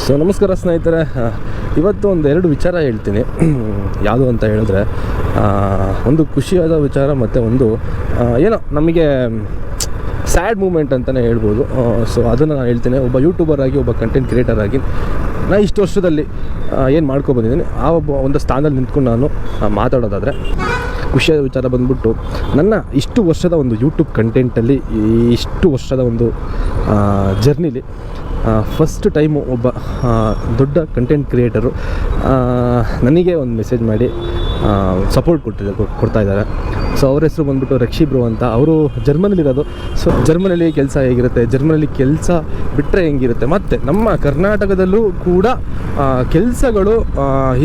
So ನಮಸ್ಕಾರ ಸ್ನೇಹಿತರೆ. ಇವತ್ತು ಒಂದು ಎರಡು ವಿಚಾರ ಹೇಳ್ತೀನಿ. ಯಾವುದು ಅಂತ ಹೇಳಿದ್ರೆ ಒಂದು ಖುಷಿಯಾದ ವಿಚಾರ ಮತ್ತು ಒಂದು ಏನೋ ನಮಗೆ ಸ್ಯಾಡ್ ಮೂಮೆಂಟ್ ಅಂತಲೇ ಹೇಳ್ಬೋದು. ಸೊ, ಅದನ್ನು ನಾನು ಹೇಳ್ತೀನಿ. ಒಬ್ಬ ಯೂಟ್ಯೂಬರ್ ಆಗಿ, ಒಬ್ಬ ಕಂಟೆಂಟ್ ಕ್ರಿಯೇಟರ್ ಆಗಿ, ನಾ ಇಷ್ಟು ವರ್ಷದಲ್ಲಿ ಏನು ಮಾಡ್ಕೊಬಂದಿದ್ದೀನಿ ಆ ಒಬ್ಬ ಒಂದು ಸ್ಥಾನದಲ್ಲಿ ನಿಂತ್ಕೊಂಡು ನಾನು ಮಾತಾಡೋದಾದರೆ, ಖುಷಿಯಾದ ವಿಚಾರ ಬಂದ್ಬಿಟ್ಟು, ನನ್ನ ಇಷ್ಟು ವರ್ಷದ ಒಂದು ಯೂಟ್ಯೂಬ್ ಕಂಟೆಂಟಲ್ಲಿ ಇಷ್ಟು ವರ್ಷದ ಒಂದು ಜರ್ನಿಲಿ ಫಸ್ಟ್ ಟೈಮು ಒಬ್ಬ ದೊಡ್ಡ ಕಂಟೆಂಟ್ ಕ್ರಿಯೇಟರು ನನಗೆ ಒಂದು ಮೆಸೇಜ್ ಮಾಡಿ ಸಪೋರ್ಟ್ ಕೊಟ್ಟಿದ್ದಾರೆ ಕೊಡ್ತಾ ಇದ್ದಾರೆ. ಸೊ ಅವ್ರ ಹೆಸರು ಬಂದ್ಬಿಟ್ಟು ರಕ್ಷಿ ಬ್ರೋ ಅಂತ. ಅವರು ಜರ್ಮನಿಲಿರೋದು ಸೊ ಜರ್ಮನಲ್ಲಿ ಕೆಲಸ ಹೇಗಿರುತ್ತೆ? ಜರ್ಮನಲ್ಲಿ ಕೆಲಸ ಬಿಟ್ಟರೆ ಹೆಂಗಿರುತ್ತೆ? ಮತ್ತು ನಮ್ಮ ಕರ್ನಾಟಕದಲ್ಲೂ ಕೂಡ ಕೆಲಸಗಳು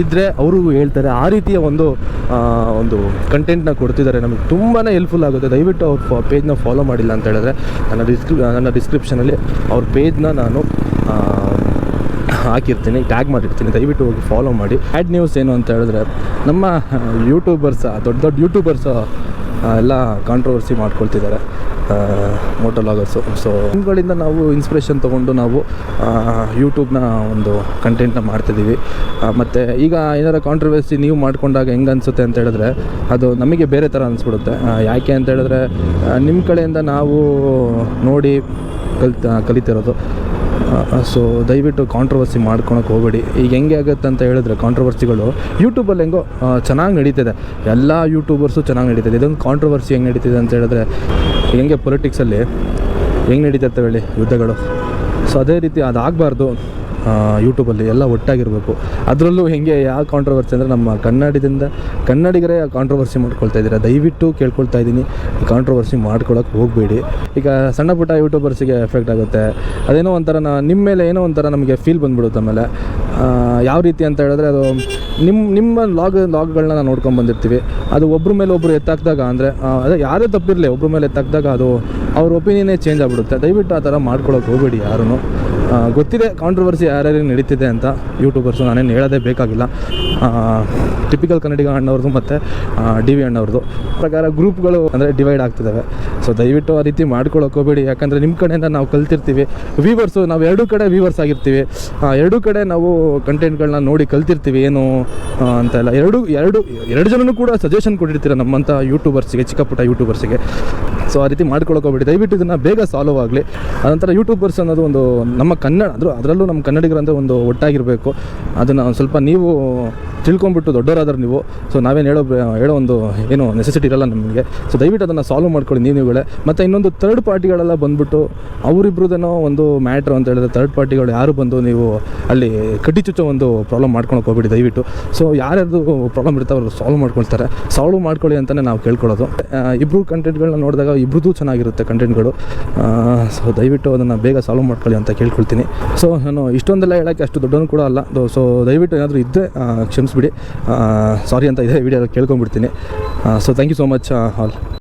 ಇದ್ದರೆ ಅವರು ಹೇಳ್ತಾರೆ, ಆ ರೀತಿಯ ಒಂದು ಒಂದು ಕಂಟೆಂಟ್ನ ಕೊಡ್ತಿದ್ದಾರೆ. ನಮಗೆ ತುಂಬಾ ಹೆಲ್ಪ್ಫುಲ್ ಆಗುತ್ತೆ. ದಯವಿಟ್ಟು ಅವ್ರ ಪೇಜ್ನ ಫಾಲೋ ಮಾಡಿಲ್ಲ ಅಂತ ಹೇಳಿದ್ರೆ, ನನ್ನ ಡಿಸ್ಕ್ರಿ ನನ್ನ ಡಿಸ್ಕ್ರಿಪ್ಷನಲ್ಲಿ ಅವ್ರ ಪೇಜ್ನ ನಾನು ಹಾಕಿರ್ತೀನಿ ಟ್ಯಾಗ್ ಮಾಡಿರ್ತೀನಿ, ದಯವಿಟ್ಟು ಹೋಗಿ ಫಾಲೋ ಮಾಡಿ. ಆ್ಯಡ್ ನ್ಯೂಸ್ ಏನು ಅಂತ ಹೇಳಿದ್ರೆ, ನಮ್ಮ ಯೂಟ್ಯೂಬರ್ಸ್ ದೊಡ್ಡ ದೊಡ್ಡ ಯೂಟ್ಯೂಬರ್ಸ್ ಎಲ್ಲ ಕಾಂಟ್ರವರ್ಸಿ ಮಾಡ್ಕೊಳ್ತಿದ್ದಾರೆ ಮೋಟೋಲಾಗರ್ಸು ಸೊ ಇವುಗಳಿಂದ ನಾವು ಇನ್ಸ್ಪಿರೇಷನ್ ತೊಗೊಂಡು ನಾವು ಯೂಟ್ಯೂಬ್ನ ಒಂದು ಕಂಟೆಂಟ್ನ ಮಾಡ್ತಿದ್ದೀವಿ. ಮತ್ತು ಈಗ ಏನಾರ ಕಾಂಟ್ರವರ್ಸಿ ನೀವು ಮಾಡ್ಕೊಂಡಾಗ ಹೆಂಗೆ ಅನಿಸುತ್ತೆ ಅಂತ ಹೇಳಿದ್ರೆ, ಅದು ನಮಗೆ ಬೇರೆ ಥರ ಅನಿಸ್ಬಿಡುತ್ತೆ. ಯಾಕೆ ಅಂತ ಹೇಳಿದ್ರೆ ನಿಮ್ಮ ಕಡೆಯಿಂದ ನಾವು ನೋಡಿ ಕಲ್ತ ಕಲಿತಿರೋದು. ಸೊ ದಯವಿಟ್ಟು ಕಾಂಟ್ರವರ್ಸಿ ಮಾಡ್ಕೊಳಕ್ಕೆ ಹೋಗಬೇಡಿ. ಈಗ ಹೆಂಗೆ ಆಗುತ್ತೆ ಅಂತ ಹೇಳಿದ್ರೆ ಕಾಂಟ್ರವರ್ಸಿಗಳು ಯೂಟ್ಯೂಬಲ್ಲಿ ಹೆಂಗೋ ಚೆನ್ನಾಗಿ ನಡೀತಿದೆ. ಎಲ್ಲ ಯೂಟ್ಯೂಬರ್ಸು ಚೆನ್ನಾಗಿ ನಡೀತಿದೆ. ಇದೊಂದು ಕಾಂಟ್ರವರ್ಸಿ ಹೆಂಗೆ ನಡೀತಿದೆ ಅಂತ ಹೇಳಿದ್ರೆ ಹೆಂಗೆ ಪೊಲಿಟಿಕ್ಸಲ್ಲಿ ಹೆಂಗೆ ನಡೀತೈತೆ ಹೇಳಿ ಯುದ್ಧಗಳು. ಸೊ ಅದೇ ರೀತಿ ಅದಾಗಬಾರ್ದು. ಯೂಟ್ಯೂಬಲ್ಲಿ ಎಲ್ಲ ಒಟ್ಟಾಗಿರಬೇಕು. ಅದರಲ್ಲೂ ಹೆಂಗೆ ಯಾವ ಕಾಂಟ್ರವರ್ಸಿ ಅಂದರೆ ನಮ್ಮ ಕನ್ನಡದಿಂದ ಕನ್ನಡಿಗರೇ ಕಾಂಟ್ರವರ್ಸಿ ಮಾಡ್ಕೊಳ್ತಾ ಇದ್ದೀರಾ? ದಯವಿಟ್ಟು ಕೇಳ್ಕೊಳ್ತಾ ಇದ್ದೀನಿ. ಕಾಂಟ್ರವರ್ಸಿ ಮಾಡ್ಕೊಳಕ್ಕೆ ಹೋಗಬೇಡಿ. ಈಗ ಸಣ್ಣ ಪುಟ್ಟ ಯೂಟ್ಯೂಬರ್ಸಿಗೆ ಎಫೆಕ್ಟ್ ಆಗುತ್ತೆ. ಅದೇನೋ ಒಂಥರ ನಿಮ್ಮ ಮೇಲೆ ಏನೋ ಒಂಥರ ನಮಗೆ ಫೀಲ್ ಬಂದ್ಬಿಡುತ್ತೆ ಆಮೇಲೆ. ಯಾವ ರೀತಿ ಅಂತ ಹೇಳಿದ್ರೆ ಅದು ನಿಮ್ಮ ನಿಮ್ಮ ಲಾಗ್ ಲಾಗ್ಗಳನ್ನ ನಾವು ನೋಡ್ಕೊಂಡು ಬಂದಿರ್ತೀವಿ. ಅದು ಒಬ್ಬರ ಮೇಲೆ ಒಬ್ಬರು ಎತ್ತಾಕಿದಾಗ ಅಂದರೆ ಅದೇ ಯಾರೇ ತಪ್ಪಿರಲಿ ಒಬ್ಬರ ಮೇಲೆ ಎತ್ತಾಕಿದಾಗ ಅದು ಅವ್ರ ಒಪಿನಿಯನ್ನೇ ಚೇಂಜ್ ಆಗಿಬಿಡುತ್ತೆ. ದಯವಿಟ್ಟು ಆ ಥರ ಮಾಡ್ಕೊಳಕ್ಕೆ ಹೋಗಬೇಡಿ ಯಾರೂ ಗೊತ್ತಿದೆ ಕಾಂಟ್ರವರ್ಸಿ ಯಾರ್ಯಾರು ನಡೀತಿದೆ ಅಂತ ಯೂಟ್ಯೂಬರ್ಸು ನಾನೇನು ಹೇಳೋದೇ ಬೇಕಾಗಿಲ್ಲ. ಟಿಪಿಕಲ್ ಕನ್ನಡಿಗ ಅಣ್ಣವ್ರದ್ದು ಮತ್ತು ಡಿ ವಿ ಅಣ್ಣವ್ರದ್ದು. ಪ್ರಕಾರ ಗ್ರೂಪ್ಗಳು ಅಂದರೆ ಡಿವೈಡ್ ಆಗ್ತಿದ್ದಾವೆ ಸೊ ದಯವಿಟ್ಟು ಆ ರೀತಿ ಮಾಡ್ಕೊಳಕ್ಕೆ ಹೋಗಬೇಡಿ. ಯಾಕಂದರೆ ನಿಮ್ಮ ಕಡೆಯಿಂದ ನಾವು ಕಲ್ತಿರ್ತೀವಿ. ವೀವರ್ಸು ನಾವು ಎರಡೂ ಕಡೆ ವೀವರ್ಸ್ ಆಗಿರ್ತೀವಿ. ಎರಡೂ ಕಡೆ ನಾವು ಕಂಟೆಂಟ್ಗಳನ್ನ ನೋಡಿ ಕಲ್ತಿರ್ತೀವಿ. ಏನು ಅಂತ ಎಲ್ಲ ಎರಡು ಎರಡು ಎರಡು ಜನನೂ ಕೂಡ ಸಜೆಷನ್ ಕೊಟ್ಟಿರ್ತೀರ ನಮ್ಮಂಥ ಯೂಟ್ಯೂಬರ್ಸಿಗೆ ಚಿಕ್ಕಪುಟ್ಟ ಯೂಟ್ಯೂಬರ್ಸಿಗೆ ಸೊ ಆ ರೀತಿ ಹೋಗ್ಬೇಡಿ. ದಯವಿಟ್ಟು ಇದನ್ನು ಬೇಗ ಸಾಲ್ವ್ ಆಗಲಿ. ಅದಂತರ ಯೂಟ್ಯೂಬರ್ಸ್ ಅನ್ನೋದು ಒಂದು ನಮ್ಮ ಕನ್ನಡ, ಅಂದರೂ ಅದರಲ್ಲೂ ನಮ್ಮ ಕನ್ನಡಿಗರಂತ ಒಂದು ಒಟ್ಟಾಗಿರಬೇಕು. ಅದನ್ನು ಒಂದು ಸ್ವಲ್ಪ ನೀವು ತಿಳ್ಕೊಂಬಿಟ್ಟು ದೊಡ್ಡವರಾದ್ರೆ ನೀವು. ಸೊ ನಾವೇನು ಹೇಳೋ ಹೇಳೋ ಒಂದು ಏನು ನೆಸೆಸಿಟಿ ಇರಲ್ಲ ನಮಗೆ. ಸೊ ದಯವಿಟ್ಟು ಅದನ್ನು ಸಾಲ್ವ್ ಮಾಡ್ಕೊಳ್ಳಿ ನೀವು ನೀವುಗಳೇ ಮತ್ತು ಇನ್ನೊಂದು ತರ್ಡ್ ಪಾರ್ಟಿಗಳೆಲ್ಲ ಬಂದುಬಿಟ್ಟು ಅವರಿಬ್ರದೇನೋ ಒಂದು ಮ್ಯಾಟ್ರ್ ಅಂತ ಹೇಳಿದ್ರೆ ತರ್ಡ್ ಪಾರ್ಟಿಗಳು ಯಾರು ಬಂದು ನೀವು ಅಲ್ಲಿ ಕಡ್ಡಿ ಚುಚ್ಚೋ ಒಂದು ಪ್ರಾಬ್ಲಮ್ ಮಾಡ್ಕೊಳಕ್ಕೆ ಹೋಗ್ಬಿಡಿ ದಯವಿಟ್ಟು. ಸೊ ಯಾರ್ಯಾರ್ದು ಪ್ರಾಬ್ಲಮ್ ಇರ್ತಾವೆ ಅವ್ರು ಸಾಲ್ವ್ ಮಾಡ್ಕೊಳ್ತಾರೆ. ಸಾಲ್ವ್ ಮಾಡ್ಕೊಳ್ಳಿ ಅಂತಲೇ ನಾವು ಕೇಳ್ಕೊಳ್ಳೋದು. ಇಬ್ಬರು ಕಂಟೆಂಟ್ಗಳನ್ನ ನೋಡಿದಾಗ ಇಬ್ರದ್ದು ಚೆನ್ನಾಗಿರುತ್ತೆ ಕಂಟೆಂಟ್ಗಳು. ಸೊ ದಯವಿಟ್ಟು ಅದನ್ನು ಬೇಗ ಸಾಲ್ವ್ ಮಾಡ್ಕೊಳ್ಳಿ ಅಂತ ಕೇಳ್ಕೊಳ್ತೀನಿ. ಸೊ ನಾನು ಇಷ್ಟೊಂದೆಲ್ಲ ಹೇಳೋಕ್ಕೆ ಅಷ್ಟು ದೊಡ್ಡವನು ಕೂಡ ಅಲ್ಲ. ಸೊ ದಯವಿಟ್ಟು ಏನಾದರೂ ಇದ್ದರೆ ಕ್ಷಮಿಸ್ಬಿಡಿ. ಸಾರಿ ಅಂತ ಇದೇ video ಕೇಳ್ಕೊಂಡ್ಬಿಡ್ತೀನಿ. So thank you so much all